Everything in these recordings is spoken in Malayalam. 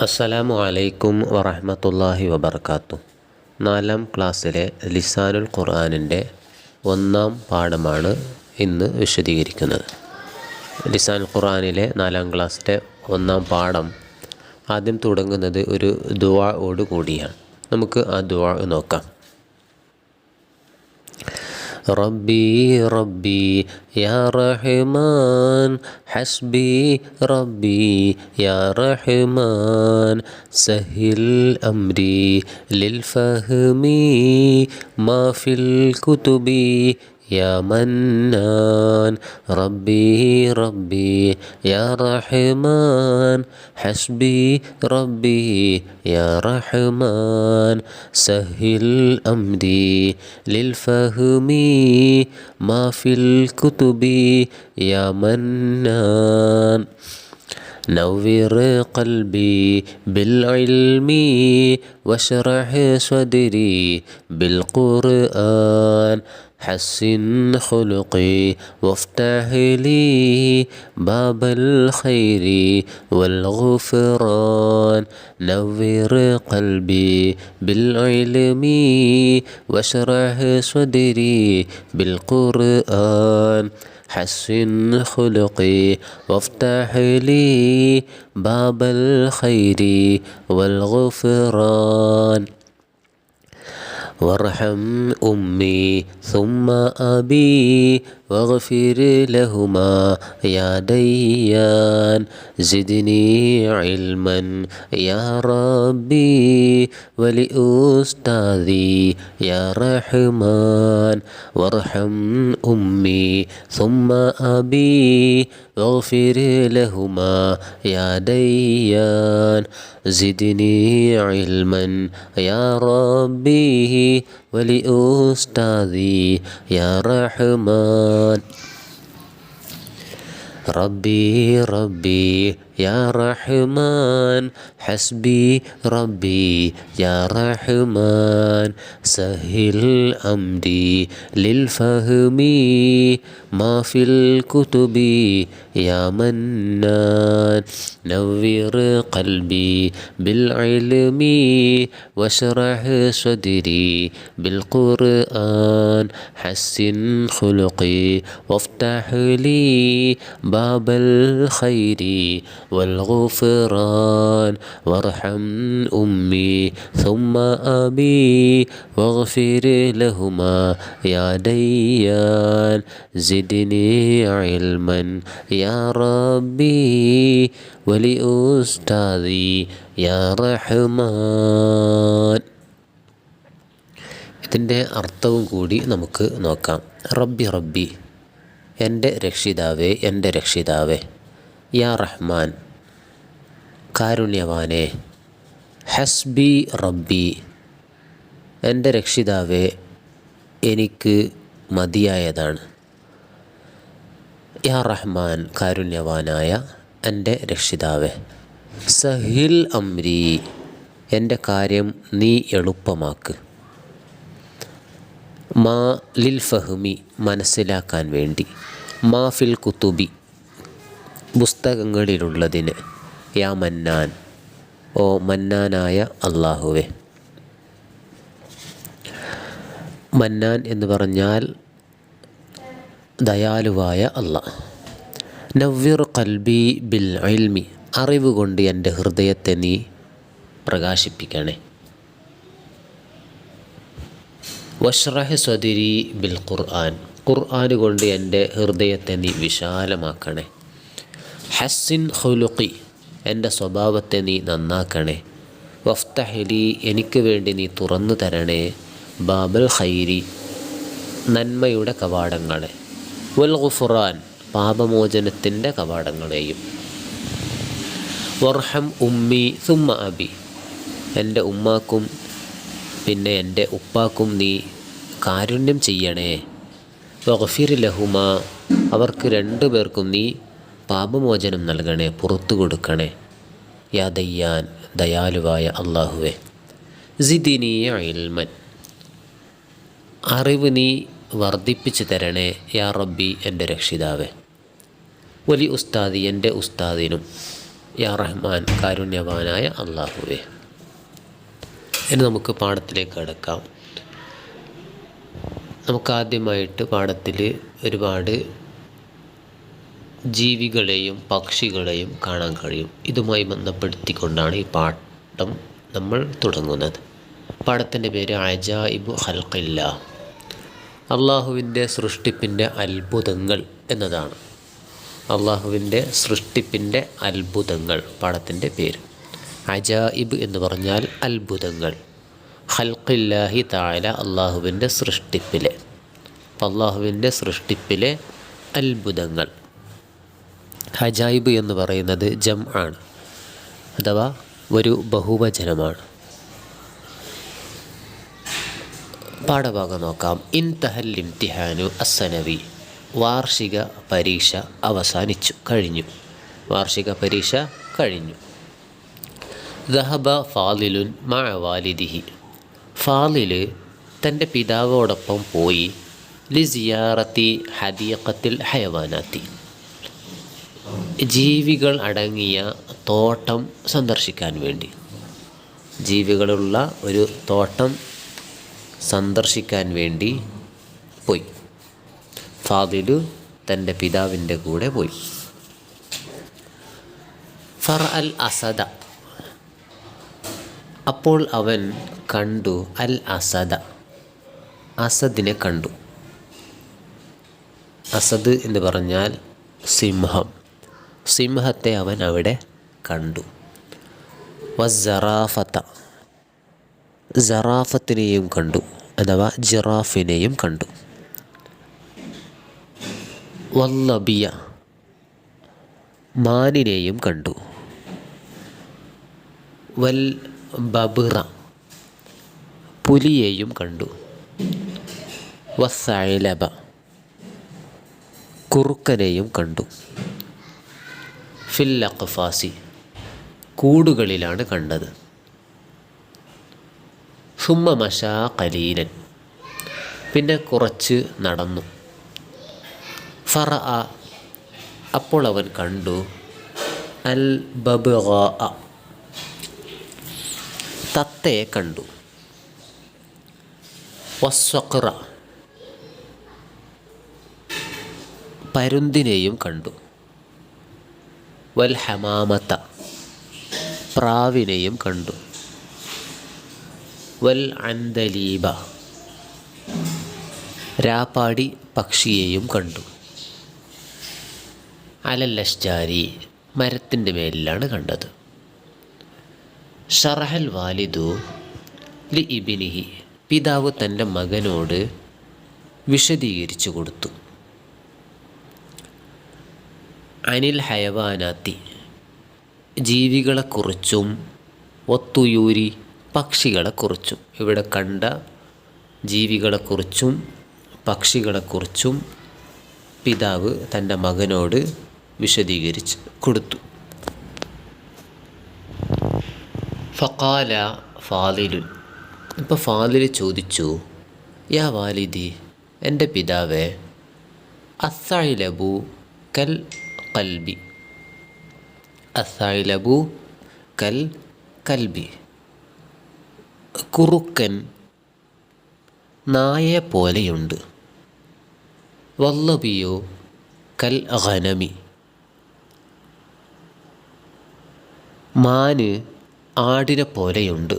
അസ്സലാമു അലൈക്കും വറഹമത്തല്ലാഹി വബർക്കാത്തു. നാലാം ക്ലാസ്സിലെ ലിസാനുൽ ഖുർആാനിന്റെ ഒന്നാം പാഠമാണ് ഇന്ന് വിശദീകരിക്കുന്നത്. ലിസാനുൽ ഖുർആാനിലെ നാലാം ക്ലാസ്സിലെ ഒന്നാം പാഠം ആദ്യം തുടങ്ങുന്നത് ഒരു ദുവാ കൂടിയാണ്. നമുക്ക് ആ ദുവാ നോക്കാം. ربي ربي يا رحمن. حسبي ربي يا رحمن. سهل أمري للفهم ما في الكتب. يا منان ربي ربي يا رحمن حسبي ربي يا رحمن سهل أمري للفهم ما في الكتب يا منان. نور قلبي بالعلم واشرح صدري بالقرآن. حسن خلقي وافتح لي باب الخير والغفران. نور قلبي بالعلم واشرح صدري بالقرآن. حسن خلقي وافتح لي باب الخير والغفران. وارحم أمي ثم أبي واغفر لهما يا ديان. زدني علما يا ربي ولأستاذي يا رحمن. وارحم أمي ثم أبي واغفر لهما يا ديان. زدني علما يا ربي ولأستاذي يا رحمن. ربي ربي يا رحمن. حسبي ربي يا رحمن. سهل أمري للفهم. ما في الكتب يا منان نور قلبي بالعلم واشرح صدري بالقرآن. حسن خلقي وافتح لي باب الخير والغفران. وارحم أمي ثم أبي واغفر لهما يا ديان. സിദിനി അയൽമൻ യാ റബ്ബി വലി ഉസ്താദി യാ റഹ്മാൻ ഇതിന്റെ അർത്ഥവും കൂടി നമുക്ക് നോക്കാം. റബ്ബി റബ്ബി എന്റെ രക്ഷിതാവേ എന്റെ രക്ഷിതാവേ യാ റഹ്മാൻ കാരുണ്യവാനെ ഹസ്ബി റബ്ബി എന്റെ രക്ഷിതാവേ എനിക്ക് മതിയായതാണ്. യാ റഹ്മാൻ കാരുണ്യവാനായ എന്റെ രക്ഷിതാവേ സഹിൽ അംരി എന്റെ കാര്യം നീ എളുപ്പമാക്ക്. മാ ലിൽ ഫഹ്മി മനസ്സിലാക്കാൻ വേണ്ടി. മാ ഫിൽ കുത്തുബി പുസ്തകങ്ങളിലുള്ളതിന് യാ മന്നാൻ ഓ മന്നാനായ അള്ളാഹുവേ മന്നാൻ എന്ന് പറഞ്ഞാൽ ദയാലുവായ അല്ല നവ്വിർ കൽബി ബിൽ ഇൽമി. അറിവ് കൊണ്ട് എന്റെ ഹൃദയത്തെ നീ പ്രകാശിപ്പിക്കണേ. വഷ്റഹ് സ്വദിരി ബിൽ ഖുർആൻ. ഖുർആൻ കൊണ്ട് എന്റെ ഹൃദയത്തെ നീ വിശാലമാക്കണേ. ഹസ്സിൻ ഹുലുഖി എന്റെ സ്വഭാവത്തെ നീ നന്നാക്കണേ. വഫ്തഹലി എനിക്ക് വേണ്ടി നീ തുറന്നു തരണേ. ബാബൽ ഖൈരി. നന്മയുടെ കവാടങ്ങളെ. വൽ ഖുഫുറാൻ പാപമോചനത്തിന്റെ കവാടങ്ങളെയും. വർഹം ഉമ്മി സുമ്മ അബി എന്റെ ഉമ്മാക്കും പിന്നെ എന്റെ ഉപ്പാക്കും നീ കാരുണ്യം ചെയ്യണേ. വഖഫിർ ലഹുമ അവർക്ക് രണ്ടു പേർക്കും നീ പാപമോചനം നൽകണേ പുറത്തു കൊടുക്കണേ. യാ ദയ്യാൻ ദയാലുവായ അള്ളാഹുവെ സിദിനീയ ഇൽമൻ അറിവ് നീ വർദ്ധിപ്പിച്ചു തരണേ യാ റബ്ബി എന്റെ രക്ഷിതാവെ. വലി ഉസ്താദി എന്റെ ഉസ്താദിനും യാ റഹ്മാൻ കാരുണ്യവാനായ അള്ളാഹുവേ ഇനി നമുക്ക് പാഠത്തിലേക്ക് കടക്കാം. നമുക്കാദ്യമായിട്ട് പാഠത്തിൽ ഒരുപാട് ജീവികളെയും പക്ഷികളെയും കാണാൻ കഴിയും. ഇതുമായി ബന്ധപ്പെടുത്തിക്കൊണ്ടാണ് ഈ പാഠം നമ്മൾ തുടങ്ങുന്നത്. പാഠത്തിന്റെ പേര് അജായിബു ഹൽക്കില്ല അള്ളാഹുവിന്റെ സൃഷ്ടിപ്പിന്റെ അത്ഭുതങ്ങൾ എന്നതാണ്. അള്ളാഹുവിന്റെ സൃഷ്ടിപ്പിന്റെ അത്ഭുതങ്ങൾ പാഠത്തിന്റെ പേര്. അജായിബ് എന്ന് പറഞ്ഞാൽ അത്ഭുതങ്ങൾ. ഹൽക്കില്ലാഹി താല അള്ളാഹുവിന്റെ സൃഷ്ടിപ്പിലെ. അള്ളാഹുവിന്റെ സൃഷ്ടിപ്പിലെ അത്ഭുതങ്ങൾ. ഹജായിബ് എന്ന് പറയുന്നത് ജം ആണ് അഥവാ ഒരു ബഹുവചനമാണ്. പാഠഭാഗം നോക്കാം. ഇൻതഹൽ ഇംതിഹാനു അസനവി വാർഷിക പരീക്ഷ അവസാനിച്ചു. കഴിഞ്ഞു. വാർഷിക പരീക്ഷ കഴിഞ്ഞു. ദഹബ ഫാലിലുൻ മഴ വാലിദിഹി. ഫാലിൽ തന്റെ പിതാവോടൊപ്പം പോയി ലിസിയാറത്തി ഹദീഖത്തിൽ ഹയവാനാത്തി. ജീവികൾ അടങ്ങിയ തോട്ടം സന്ദർശിക്കാൻ വേണ്ടി. ജീവികളുള്ള ഒരു തോട്ടം സന്ദർശിക്കാൻ വേണ്ടി പോയി. ഫാദിലു തന്റെ പിതാവിന്റെ കൂടെ പോയി. ഫർ അൽ അസദ. അപ്പോൾ അവൻ കണ്ടു അൽ അസദ. അസദിനെ കണ്ടു. അസദ് എന്ന് പറഞ്ഞാൽ സിംഹം. സിംഹത്തെ അവൻ അവിടെ കണ്ടു. വസറാഫത്ത സറാഫത്തിനെയും കണ്ടു അഥവാ ജിറാഫിനെയും കണ്ടു. വല്ലബിയ മാനിനെയും കണ്ടു. വൽ ബബിറ പുലിയെയും കണ്ടു. വസൈലബ കുറുക്കനെയും കണ്ടു. ഫിൽ അഖ്ഫാസി കൂടുകളിലാണ് കണ്ടത്. സുമ്മ മഷാ കലീലൻ പിന്നെ കുറച്ച് നടന്നു. ഫറ അപ്പോൾ അവൻ കണ്ടു. അൽ ബബ തത്തയെ കണ്ടു. വസ്വക്ര പരുന്തിനെയും കണ്ടു. വൽ ഹമാമത്ത പ്രാവിനെയും കണ്ടു. വൽ അന്തലീബ. രാപ്പാടി പക്ഷിയെയും കണ്ടു. അലല്ലഷ്ജാരി മരത്തിന്റെ മേലിലാണ് കണ്ടത്. ഷറഹൽ വാലിദു ലി ഇബിനിഹി പിതാവ് തന്റെ മകനോട് വിശദീകരിച്ചു കൊടുത്തു. അനിൽ ഹയവാനാത്തി ജീവികളെക്കുറിച്ചും ഒത്തുയൂരി പക്ഷികളെക്കുറിച്ചും ഇവിടെ കണ്ട ജീവികളെക്കുറിച്ചും പക്ഷികളെക്കുറിച്ചും പിതാവ് തന്റെ മകനോട് വിശദീകരിച്ച് കൊടുത്തു. ഫക്കാല ഫാലിലുൻ. ഇപ്പോൾ ഫാലിൽ ചോദിച്ചു യാ വാലിദി എന്റെ പിതാവേ അസൈലബു കൽ കൽബി അസൈലബു കൽ കൽബി കുറുക്കൻ നായെ പോലെയുണ്ട്. വല്ലബിയോ കൽ ഖനമി. മാന് ആടിനെ പോലെയുണ്ട്.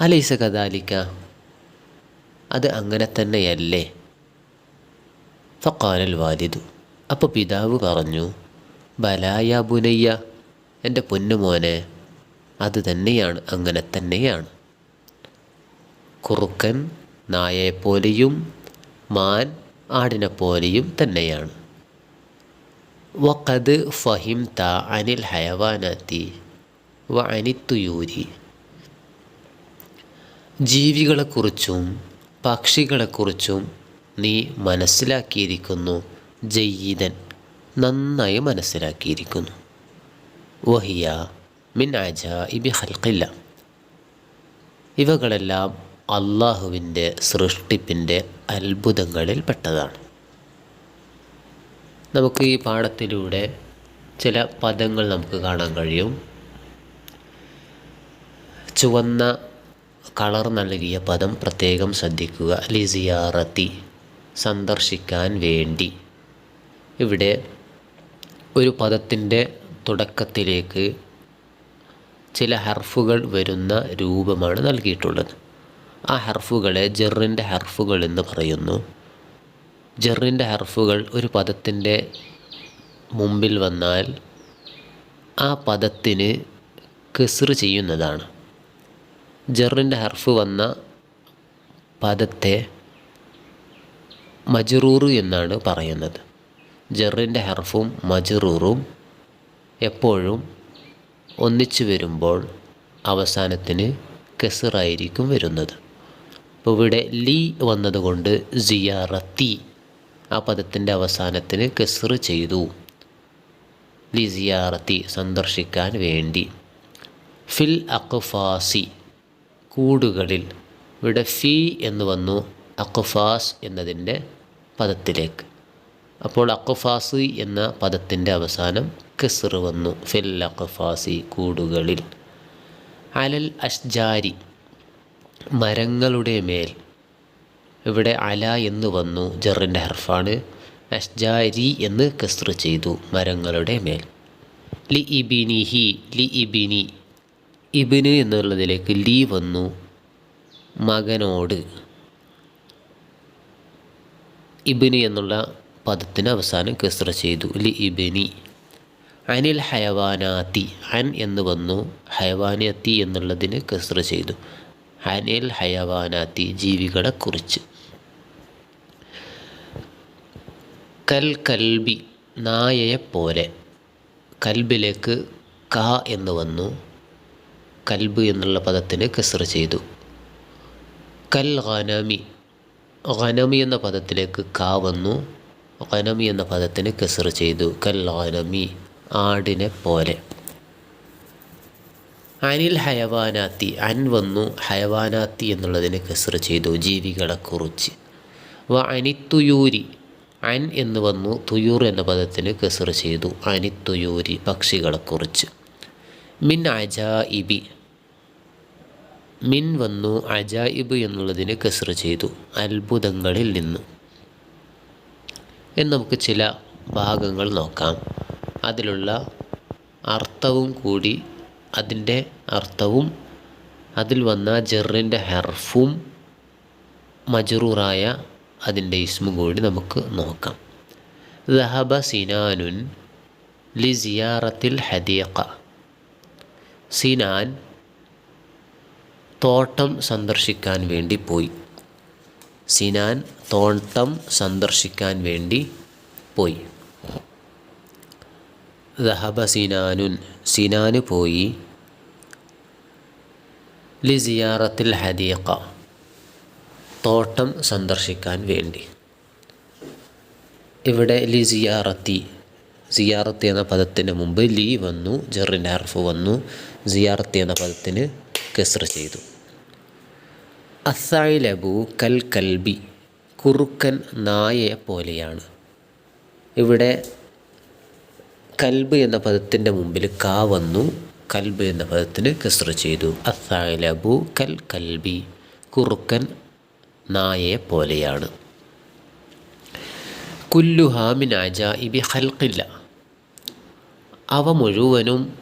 അലൈസ കദാലിക്ക അത് അങ്ങനെ തന്നെയല്ലേ? ഫക്കാനൽ വാലിദു. അപ്പോൾ പിതാവ് പറഞ്ഞു ബലായ ബുനയ്യ എന്റെ പൊന്നുമോനെ അത് തന്നെയാണ് അങ്ങനെ തന്നെയാണ്. കുറുക്കൻ നായയെപ്പോലെയും മാൻ ആടിനെ പോലെയും തന്നെയാണ്. വഖദ് ഫഹിംത അനിൽ ഹയവാനത്തി വ അനിത്തുയൂരി ജീവികളെക്കുറിച്ചും പക്ഷികളെക്കുറിച്ചും നീ മനസ്സിലാക്കിയിരിക്കുന്നു. ജയ്യിതൻ നന്നായി മനസ്സിലാക്കിയിരിക്കുന്നു. വഹിയ മിൻ അജായിബി ഹൽക്കില്ല ഇവകളെല്ലാം അള്ളാഹുവിന്റെ സൃഷ്ടിപ്പിന്റെ അത്ഭുതങ്ങളിൽ പെട്ടതാണ്. നമുക്ക് ഈ പാഠത്തിലൂടെ ചില പദങ്ങൾ നമുക്ക് കാണാൻ കഴിയും. ചുവന്ന കളർ നൽകിയ പദം പ്രത്യേകം ശ്രദ്ധിക്കുക. ലിസിയാറത്തി സന്ദർശിക്കാൻ വേണ്ടി. ഇവിടെ ഒരു പദത്തിന്റെ തുടക്കത്തിലേക്ക് ചില ഹർഫുകൾ വരുന്ന രൂപമാണ് നൽകിയിട്ടുള്ളത്. ആ ഹർഫുകളെ ജെറിന്റെ ഹർഫുകൾ എന്ന് പറയുന്നു. ജെറിന്റെ ഹർഫുകൾ ഒരു പദത്തിന്റെ മുമ്പിൽ വന്നാൽ ആ പദത്തിന് കെസർ ചെയ്യുന്നതാണ്. ജെറിന്റെ ഹർഫ് വന്ന പദത്തെ മജറൂറ് എന്നാണ് പറയുന്നത്. ജെറിന്റെ ഹർഫും മജറൂറും എപ്പോഴും ഒന്നിച്ചു വരുമ്പോൾ അവസാനത്തിന് കെസറായിരിക്കും വരുന്നത്. അപ്പോൾ ഇവിടെ ലി വന്നതുകൊണ്ട് സിയാറത്തി ആ പദത്തിന്റെ അവസാനത്തിന് കെസർ ചെയ്തു. ലി സിയാറത്തി സന്ദർശിക്കാൻ വേണ്ടി. ഫിൽ അക്ഫാസി കൂടുകളിൽ ഇവിടെ ഫി എന്ന് വന്നു അക്ഫാസ് എന്നതിന്റെ പദത്തിലേക്ക്. അപ്പോൾ അക്ഫാസ് എന്ന പദത്തിന്റെ അവസാനം കെസർ വന്നു. ഫിൽ ഖഫാസി കൂടുകളിൽ. അലൽ അഷ്ജാരി മരങ്ങളുടെ മേൽ. ഇവിടെ അല എന്ന് വന്നു. ജറിന്റെ ഹർഫാണ്. അഷ്ജാരി എന്ന് കസ്ർ ചെയ്തു മരങ്ങളുടെ മേൽ. ലി ഇബിനി ഹി ലി ഇബിനി. ഇബിന് എന്നുള്ളതിലേക്ക് ലി വന്നു. മകനോട്. ഇബിന് എന്നുള്ള പദത്തിന് അവസാനം കസ്ര ചെയ്തു. ലി ഇബിനി. അനിൽ ഹയവാനാത്തി അൻ എന്ന് വന്നു. ഹയവാനാത്തി എന്നുള്ളതിന് കസ്ര ചെയ്തു. അനിൽ ഹയവാനാത്തി ജീവികളെ കുറിച്ച് കൽ കൽബി നായയെ പോലെ. കൽബിലേക്ക് ക എന്ന് വന്നു. കൽബ് എന്നുള്ള പദത്തിന് കസർ ചെയ്തു. കൽ ഖനമി ഖനമി എന്ന പദത്തിലേക്ക് ക വന്നു. ഖനമി എന്ന പദത്തിന് കസർ ചെയ്തു. കൽ ഖനമി. ആടിനെ പോലെ. അനിൽ ഹയവാനാത്തി അൻ വന്നു. ഹയവാനാത്തി എന്നുള്ളതിനെ കസർ ചെയ്തു. ജീവികളെ കുറിച്ച്. വ അനിത്തുയൂരി അൻ എന്ന് വന്നു. തുയൂർ എന്ന പദത്തിന് കസർ ചെയ്തു. അനിത്തുയൂരി പക്ഷികളെ കുറിച്ച്. മിൻ അജായിബി മിൻ വന്നു. അജായിബ് എന്നുള്ളതിന് കസർ ചെയ്തു. അത്ഭുതങ്ങളിൽ നിന്ന്. എന്ന് നമുക്ക് ചില ഭാഗങ്ങൾ നോക്കാം. അതിലുള്ള അർത്ഥവും കൂടി അതിന്റെ അർത്ഥവും അതിൽ വന്ന ജെറിന്റെ ഹെർഫും മജറൂറായ അതിന്റെ ഇസ്മും കൂടി നമുക്ക് നോക്കാം. ദഹബ സിനാനുൻ ലി സിയാറത്തിൽ ഹദീഖ. സിനാൻ തോട്ടം സന്ദർശിക്കാൻ വേണ്ടി പോയി. സിനാൻ തോട്ടം സന്ദർശിക്കാൻ വേണ്ടി പോയി. ദഹബ സിനാനുൻ സിനാന് പോയി ലി സിയാറത്തിൽ ഹദീഖ തോട്ടം സന്ദർശിക്കാൻ വേണ്ടി. ഇവിടെ ലി സിയാറത്തി സിയാറത്തി എന്ന പദത്തിന് മുമ്പ് ലീ വന്നു ജെറിന്റെ ഹർഫ് വന്നു സിയാറത്തി എന്ന പദത്തിന് കെസ്ർ ചെയ്തു. അസായിലബു കൽ കൽബി കുറുക്കൻ നായയെ പോലെയാണ്. ഇവിടെ കൽബ് എന്ന പദത്തിന്റെ മുമ്പിൽ കാ വന്നു. കൽബ് എന്ന പദത്തിന് കസ്ര ചെയ്തു. അസാലബു കൽ കൽബി. കുറുക്കൻ നായയെ പോലെയാണ്. കുല്ലുഹാമിൻ അജായിബി ഹൽക്കില്ല അവ മുഴുവനും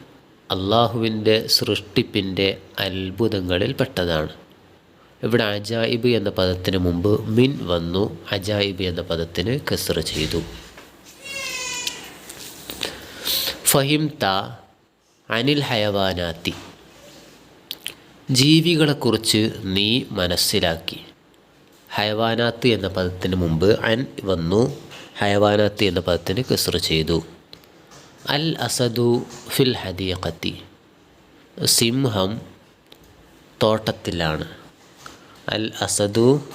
അള്ളാഹുവിന്റെ സൃഷ്ടിപ്പിന്റെ അത്ഭുതങ്ങളിൽ പെട്ടതാണ്. ഇവിടെ അജായിബ് എന്ന പദത്തിന് മുമ്പ് മിൻ വന്നു. അജായിബ് എന്ന പദത്തിന് കസർ ചെയ്തു. ഫഹിംത അനിൽ ഹയവാനാത്തി. ജീവികളെക്കുറിച്ച് നീ മനസ്സിലാക്കി. ഹയവാനാത്ത് എന്ന പദത്തിന് മുമ്പ് അൻ വന്നു. ഹയവാനാത്ത് എന്ന പദത്തിന് കസർ ചെയ്തു. അൽ അസദു ഫിൽ ഹദീഖത്തി. സിംഹം തോട്ടത്തിലാണ്. അൽ അസദു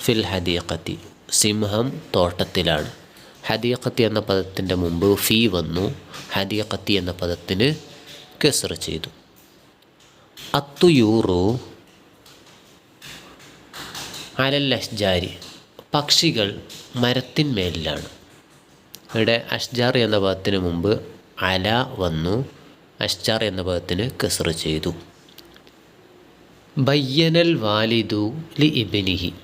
ഫിൽ ഹദീഖത്തി. സിംഹം തോട്ടത്തിലാണ്. ഹദീഖത്ത് എന്ന പദത്തിന്റെ മുമ്പ് ഫീ വന്നു. ഹദീഖത്തി എന്ന പദത്തിന് കെസർ ചെയ്തു. അത്തുയൂറു അലൽ അഷ്ജാരി പക്ഷികൾ മരത്തിന്മേലിലാണ്. ഇവിടെ അഷ്ജാർ എന്ന പദത്തിന് മുമ്പ് അല വന്നു അഷ്ജാർ എന്ന പദത്തിന് കെസർ ചെയ്തു. ബയ്യനൽ വാലിദു ലി ഇബിനിഹി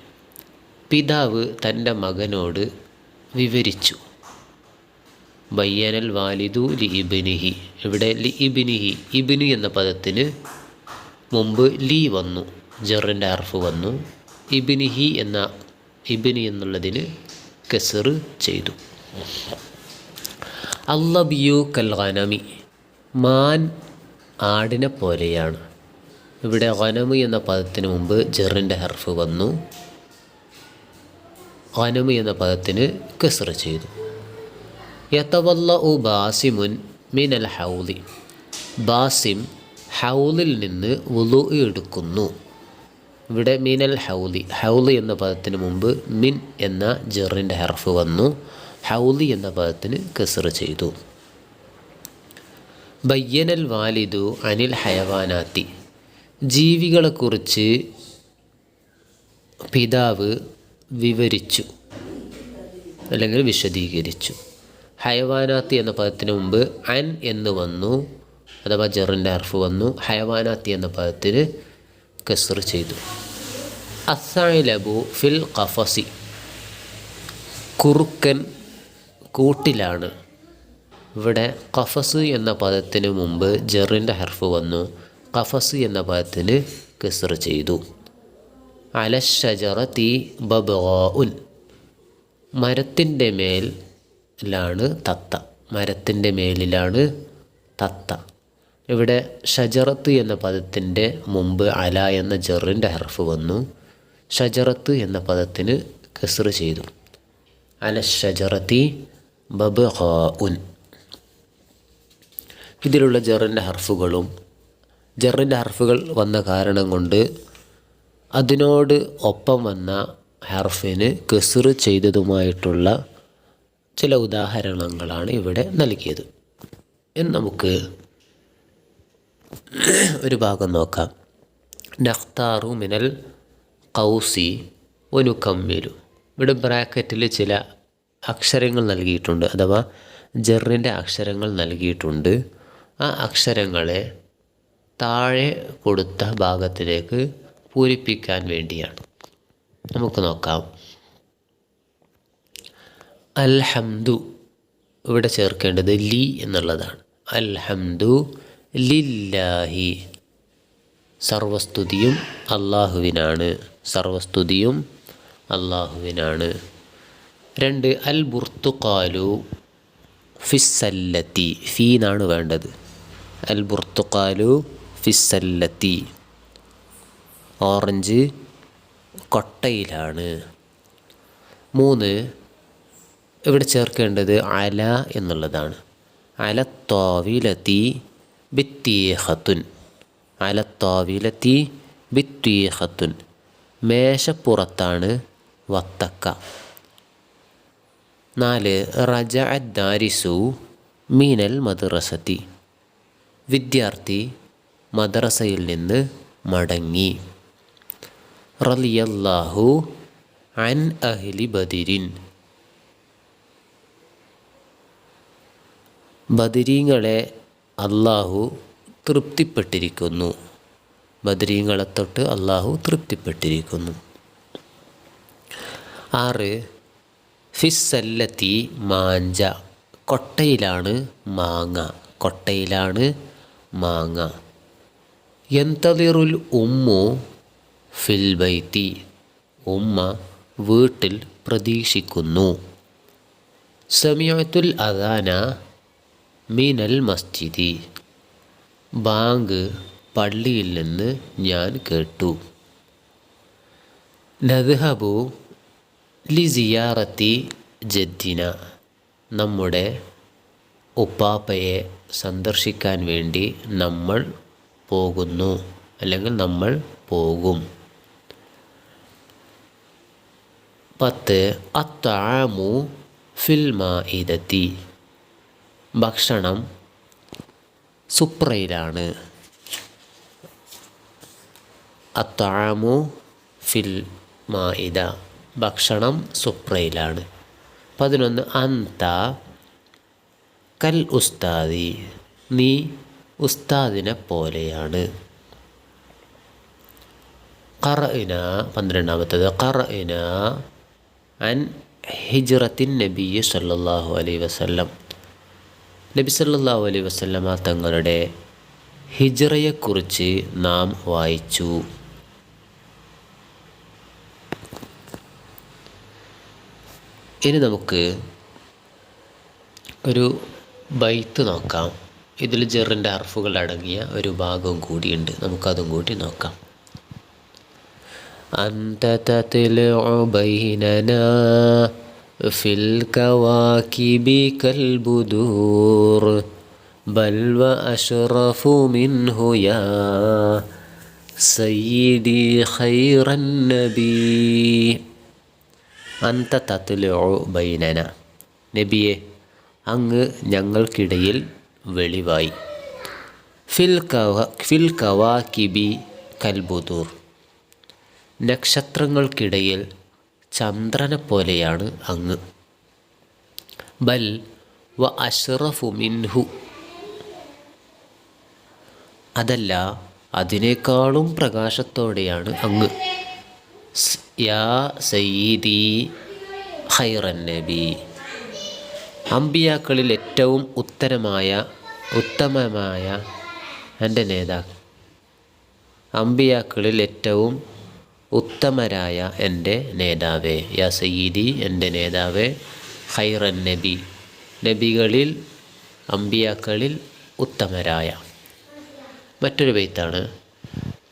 പിതാവ് തന്റെ മകനോട് വിവരിച്ചു. ബയ്യനൽ വാലിദു ലി ഇബിനിഹി. ഇവിടെ ലി ഇബിനിഹി. ഇബിനു എന്ന പദത്തിന് മുമ്പ് ലി വന്നു. ജറിന്റെ അർഫ് വന്നു. ഇബിനിഹി എന്ന ഇബിനി എന്നുള്ളതിന് കസർ ചെയ്തു. അല്ലബിയു കൽ ഖനമി മാൻ ആടിനെ പോലെയാണ്. ഇവിടെ ഖനമു എന്ന പദത്തിന് മുമ്പ് ജറിന്റെ ഹർഫ് വന്നു. ഖനമു എന്ന പദത്തിന് കസർ ചെയ്തു. യത്തവല്ല ഉ ബാസിമുൻ മിനൽ ഹൗലി ബാസിം ഹൗലിൽ നിന്ന് വുളു എടുക്കുന്നു. ഇവിടെ മിനൽ ഹൗലി ഹൗലി എന്ന പദത്തിന് മുമ്പ് മിൻ എന്ന ജെറിന്റെ ഹർഫ് വന്നു ഹൗലി എന്ന പദത്തിന് കെസർ ചെയ്തു. ബയ്യനൽ വാലിദു അനിൽ ഹയവാനാത്തി. ജീവികളെക്കുറിച്ച് പിതാവ് വിവരിച്ചു അല്ലെങ്കിൽ വിശദീകരിച്ചു. ഹയവാനാത്തി എന്ന പദത്തിന് മുമ്പ് അൻ എന്ന് വന്നു അഥവാ ജെറിന്റെ അർഫ് വന്നു. ഹയവാനാത്തി എന്ന പദത്തിന് കസർ ചെയ്തു. അസൈലബു ഫിൽ കഫസി കുറുക്കൻ കൂട്ടിലാണ്. ഇവിടെ കഫസ് എന്ന പദത്തിന് മുമ്പ് ജെറിന്റെ ഹർഫ് വന്നു. കഫസ് എന്ന പദത്തിന് കസർ ചെയ്തു. അലഷജറത്തി ബബുൻ മരത്തിന്റെ മേലാണ് തത്ത. മരത്തിന്റെ മേലിലാണ് തത്ത. ഇവിടെ ഷജറത്ത് എന്ന പദത്തിന്റെ മുമ്പ് അല എന്ന ജെറിന്റെ ഹർഫ് വന്നു. ഷജറത്ത് എന്ന പദത്തിന് കെസറ് ചെയ്തു. അല ഷജറത്തി ബബ് ഉൻ ഇതിലുള്ള ജെറിന്റെ ഹർഫുകളും ജെറിന്റെ ഹർഫുകൾ വന്ന കാരണം കൊണ്ട് അതിനോട് ഒപ്പം വന്ന ഹർഫിന് കെസറ് ചെയ്തതുമായിട്ടുള്ള ചില ഉദാഹരണങ്ങളാണ് ഇവിടെ നൽകിയത്. എന്ന് നമുക്ക് ഒരു ഭാഗം നോക്കാം. നഖ്താറു മിനൽ കൗസി ഒനുക്കമ്മിലു ഇവിടെ ബ്രാക്കറ്റിൽ ചില അക്ഷരങ്ങൾ നൽകിയിട്ടുണ്ട്. അഥവാ ജെറിന്റെ അക്ഷരങ്ങൾ നൽകിയിട്ടുണ്ട്. ആ അക്ഷരങ്ങളെ താഴെ കൊടുത്ത ഭാഗത്തിലേക്ക് പൂരിപ്പിക്കാൻ വേണ്ടിയാണ്. നമുക്ക് നോക്കാം. അൽഹംദു. ഇവിടെ ചേർക്കേണ്ടത് ലി എന്നുള്ളതാണ്. അൽഹംദു ലില്ലാഹി. സർവസ്തുതിയും അള്ളാഹുവിനാണ് സർവസ്തുതിയും അള്ളാഹുവിനാണ് രണ്ട് അൽ ബുർത്തുക്കാലു ഫിസ്സല്ലത്തി. ഫീന്നാണ് വേണ്ടത്. അൽ ബുർത്തുക്കാലു ഫിസ്സല്ലത്തി. ഓറഞ്ച് കൊട്ടയിലാണ്. മൂന്ന് ഇവിടെ ചേർക്കേണ്ടത് അല എന്നുള്ളതാണ്. അല തോവിലത്തി ബിത്തീഹത്തുൻ. അല തോവിലത്തി ബിത്തീഹത്തുൻ. മേശപ്പുറത്താണ് വത്തക്ക. നാല് റജ ദാരിസു മീനൽ മദ്രസത്തി വിദ്യാർത്ഥി മദ്രസയിൽ നിന്ന് മടങ്ങി. റലിയല്ലാഹു അൻ അഹ്ലി ബദിരിൻ. ബദരീങ്ങളെ അള്ളാഹു തൃപ്തിപ്പെട്ടിരിക്കുന്നു. ബദരീങ്ങളെ തൊട്ട് അള്ളാഹു തൃപ്തിപ്പെട്ടിരിക്കുന്നു. ആറ് ഫിസ്സല്ലത്തി മാഞ്ച. കൊട്ടയിലാണ് മാങ്ങ. കൊട്ടയിലാണ് മാങ്ങ. എന്തതിറുൽ ഉമ്മു ഫിൽ ബൈത്തി. ഉമ്മ വീട്ടിൽ പ്രതീക്ഷിക്കുന്നു. സമയത്തുൽ അദാന മീനൽ മസ്ജിദി. ബാങ്ക് പള്ളിയിൽ നിന്ന് ഞാൻ കേട്ടു. നദ്ഹബു ലി സിയാറത്തി ജദ്ദിന നമ്മുടെ ഉപ്പാപ്പയെ സന്ദർശിക്കാൻ വേണ്ടി നമ്മൾ പോകുന്നു അല്ലെങ്കിൽ നമ്മൾ പോകും. പത്ത് അത്താമു ഫിൽമ ഇതെത്തി ഭക്ഷണം സുപ്രയിലാണ്. അത്താമു ഫിൽ മായിദ ഭക്ഷണം സുപ്രയിലാണ്. പതിനൊന്ന് അന്ത. കൽ ഉസ്താദി. നീ ഉസ്താദിനെ പോലെയാണ്. കറഇന പന്ത്രണ്ടാമത്തത്. കറഇന അൻ ഹിജ്റത്തിൻ നബി സല്ലല്ലാഹു അലൈഹി വസല്ലം. നബി സല്ലല്ലാഹു അലൈഹി വസല്ലമ തങ്ങളുടെ ഹിജ്റയെക്കുറിച്ച് നാം വായിച്ചു ഇനി നമുക്ക് ഒരു ബൈത്ത് നോക്കാം ഇതിൽ ജെറിൻ്റെ അർഫുകൾ അടങ്ങിയ ഒരു ഭാഗവും കൂടിയുണ്ട് നമുക്കതും കൂടി നോക്കാം أنت تطلع بيننا في الكواكب كالبدور بل وأشرف منه يا سيدي خير النبي അന്ത തത്തുലോ ബൈനന നബിയെ അങ്ങ് ഞങ്ങൾക്കിടയിൽ വെളിവായി ഫിൽ കവ ഫിൽ കവാക്കിബി കൽബുദൂർ നക്ഷത്രങ്ങൾക്കിടയിൽ ചന്ദ്രനെ പോലെയാണ് അങ്ങ്. ബൽ വ അഷ്റഫു മിൻഹു. അതല്ല അതിനേക്കാളും പ്രകാശത്തോടെയാണ് അങ്ങ്. യാ സയ്യിദി ഖൈറൻ നബി. അമ്പിയാക്കളിൽ ഏറ്റവും ഉത്തരമായ ഉത്തമമായ എന്റെ നേതാവ് അമ്പിയാക്കളിൽ ഏറ്റവും ഉത്തമരായ എന്റെ നേതാവേ യാ സയ്യിദി എന്റെ നേതാവേ ഹൈറൻ നബി. നബികളിൽ അമ്പിയാക്കളിൽ ഉത്തമരായ. മറ്റൊരു ബെയ്ത്താണ്.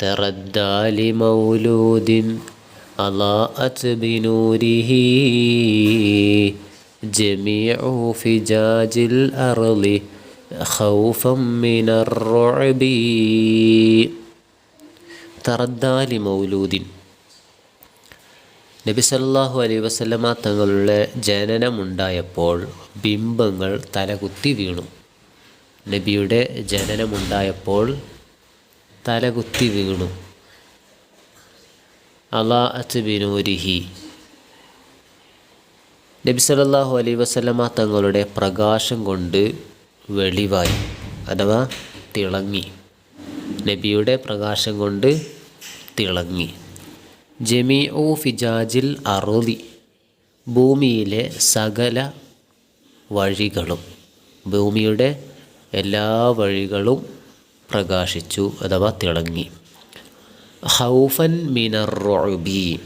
തറദ്ദാലി മൗലൂദിൻ അലാഅത്ത് ബിനൂരിഹി ജമീഉ ഫിജാജിൽ തറദ്ദാലി മൗലൂദിൻ നബി സല്ലല്ലാഹു അലൈഹി വസല്ലമ തങ്ങളുടെ ജനനമുണ്ടായപ്പോൾ ബിംബങ്ങൾ തലകുത്തി വീണു. നബിയുടെ ജനനമുണ്ടായപ്പോൾ തലകുത്തി വീണു. അലാഅത്ത് ബിനൂരിഹി. നബി സല്ലല്ലാഹു അലൈഹി വസല്ലമ തങ്ങളുടെ പ്രകാശം കൊണ്ട് വെളിവായി അഥവാ തിളങ്ങി. നബിയുടെ പ്രകാശം കൊണ്ട് തിളങ്ങി. ജമീ ഓ ഫിജാജിൽ അറുതി. ഭൂമിയിലെ സകല വഴികളും ഭൂമിയുടെ എല്ലാ വഴികളും പ്രകാശിച്ചു അഥവാ തിളങ്ങി. ഹൗഫൻ മിനറൊബി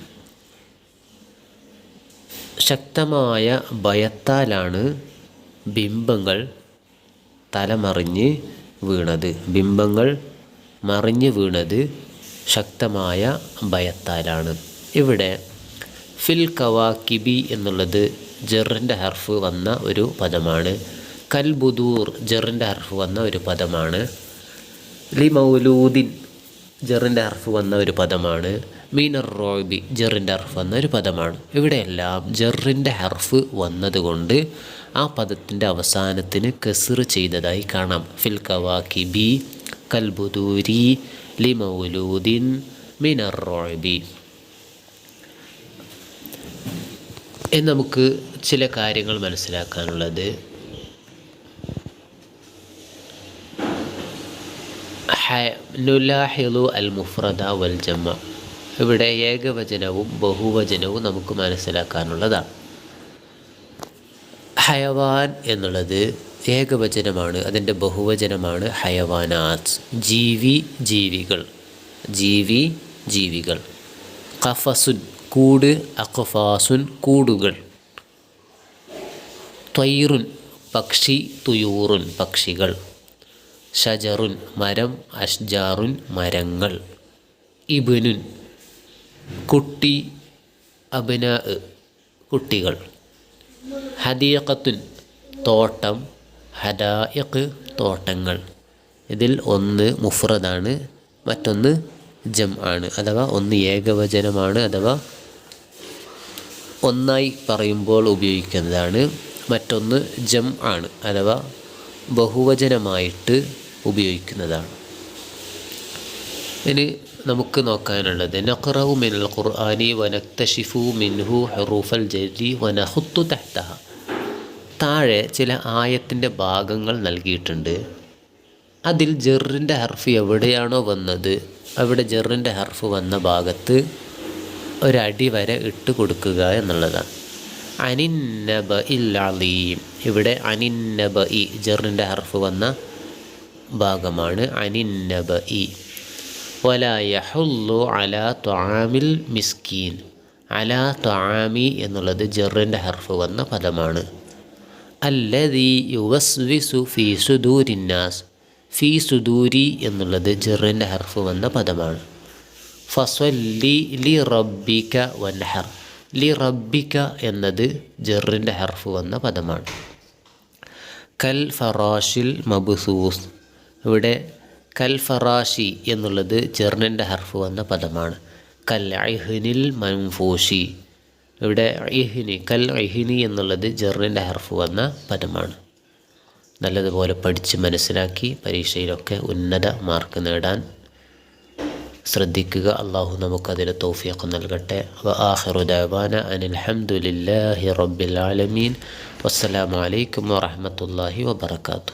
ശക്തമായ ഭയത്താലാണ് ബിംബങ്ങൾ തലമറിഞ്ഞ് വീണത്. ബിംബങ്ങൾ മറിഞ്ഞ് വീണത് ശക്തമായ ഭയത്താലാണ്. ഇവിടെ ഫിൽ കവാക്കിബി എന്നുള്ളത് ജെറിന്റെ ഹർഫ് വന്ന ഒരു പദമാണ്. കൽബുദൂർ ജെറിന്റെ ഹർഫ് വന്ന ഒരു പദമാണ്. ലി മൗലൂദിൻ ജെറിന്റെ ഹർഫ് വന്ന ഒരു പദമാണ്. മീനർ റോബി ജെറിന്റെ ഹർഫ് വന്ന ഒരു പദമാണ്. ഇവിടെയെല്ലാം ജെറിന്റെ ഹർഫ് വന്നതുകൊണ്ട് ആ പദത്തിന്റെ അവസാനത്തിന് കെസിർ ചെയ്തതായി കാണാം. ഫിൽ കവാക്കി ബി കൽബുദൂരി ലിമൗലൂദിൻ മിനറോബി നമുക്ക് ചില കാര്യങ്ങൾ മനസ്സിലാക്കാനുള്ളത്. നുലാഹിലു അൽ മുഫ്രദ വൽ ജമ്മ ഇവിടെ ഏകവചനവും ബഹുവചനവും നമുക്ക് മനസ്സിലാക്കാനുള്ളതാണ്. ഹയവാൻ എന്നുള്ളത് ഏകവചനമാണ് അതിന്റെ ബഹുവചനമാണ് ഹയവാനാത്ത് ജീവി ജീവികൾ. ജീവി ജീവികൾ. കഫസുൻ കൂട് അഖഫാസുൻ കൂടുകൾ. ത്വൈറുൻ പക്ഷി തുയൂറുൻ പക്ഷികൾ. ഷജറുൻ മരം അഷ്ജാറുൻ മരങ്ങൾ. ഇബിനുൻ കുട്ടി അബിന കുട്ടികൾ. ഹദീഖത്തുൻ തോട്ടം ഹദായിഖ് തോട്ടങ്ങൾ. ഇതിൽ ഒന്ന് മുഫ്രദാണ് മറ്റൊന്ന് ജം ആണ് അഥവാ ഒന്ന് ഏകവചനമാണ് അഥവാ ഒന്നായി പറയുമ്പോൾ ഉപയോഗിക്കുന്നതാണ്. മറ്റൊന്ന് ജം ആണ് അഥവാ ബഹുവചനമായിട്ട് ഉപയോഗിക്കുന്നതാണ്. ഇനി നമുക്ക് നോക്കാനുള്ളത് നഖറു മിനൽ ഖുർആാനി വനക്തഷിഫു മിൻഹു ഹറൂഫൽ ജരി വനഹുത്തു തഹ്തഹ. താഴെ ചില ആയത്തിന്റെ ഭാഗങ്ങൾ നൽകിയിട്ടുണ്ട്. അതിൽ ജെറിന്റെ ഹർഫ് എവിടെയാണോ വന്നത് അവിടെ ജെറിന്റെ ഹർഫ് വന്ന ഭാഗത്ത് ഒരടി വരെ ഇട്ട് കൊടുക്കുക എന്നുള്ളതാണ്. അനിന്നബ ഇല്ലീം ഇവിടെ അനിന്നബ ഇ ജെറിന്റെ ഹർഫ് വന്ന ഭാഗമാണ് അനിന്നബ ഇ വല യഹുല്ലു അല ത്വാമിൽ മിസ്കീൻ. അല ത്വാമി എന്നുള്ളത് ജെറിന്റെ ഹർഫ് വന്ന പദമാണ്. അല്ലതി യുഗസ്വിസു ഫീ സുദൂരിന്നാസ് ഫീ സുദൂരി എന്നുള്ളത് ജെറിന്റെ ഹർഫ് വന്ന പദമാണ്. ഫസ്വല്ലി ലി റബ്ബിക വൻഹർ. ലി റബ്ബിക എന്നത് ജെറിന്റെ ഹർഫ് വന്ന പദമാണ്. കൽ ഫറാഷിൽ മബുസൂസ്. ഇവിടെ കൽ ഫറാഷി എന്നുള്ളത് ജെറിന്റെ ഹർഫ് വന്ന പദമാണ്. കൽ അഹ്നിൽ മൻഫൂഷി. ഇവിടെ ഇഹിനി കൽ ഇഹിനി എന്നുള്ളത് ജെറിന്റെ ഹർഫ് വന്ന പദമാണ്. നല്ലതുപോലെ പഠിച്ച് മനസ്സിലാക്കി പരീക്ഷയിലൊക്കെ ഉന്നത മാർക്ക് നേടാൻ ശ്രദ്ധിക്കുക. അള്ളാഹു നമുക്കതിന് തൗഫീഖ് നൽകട്ടെ. വ അനിൽഹമുല്ലാഹി റബ്ബിൽ ആലമീൻ. വസ്സലാമു അലൈക്കും വറഹ്മത്തുള്ളാഹി വബറകാതുഹു.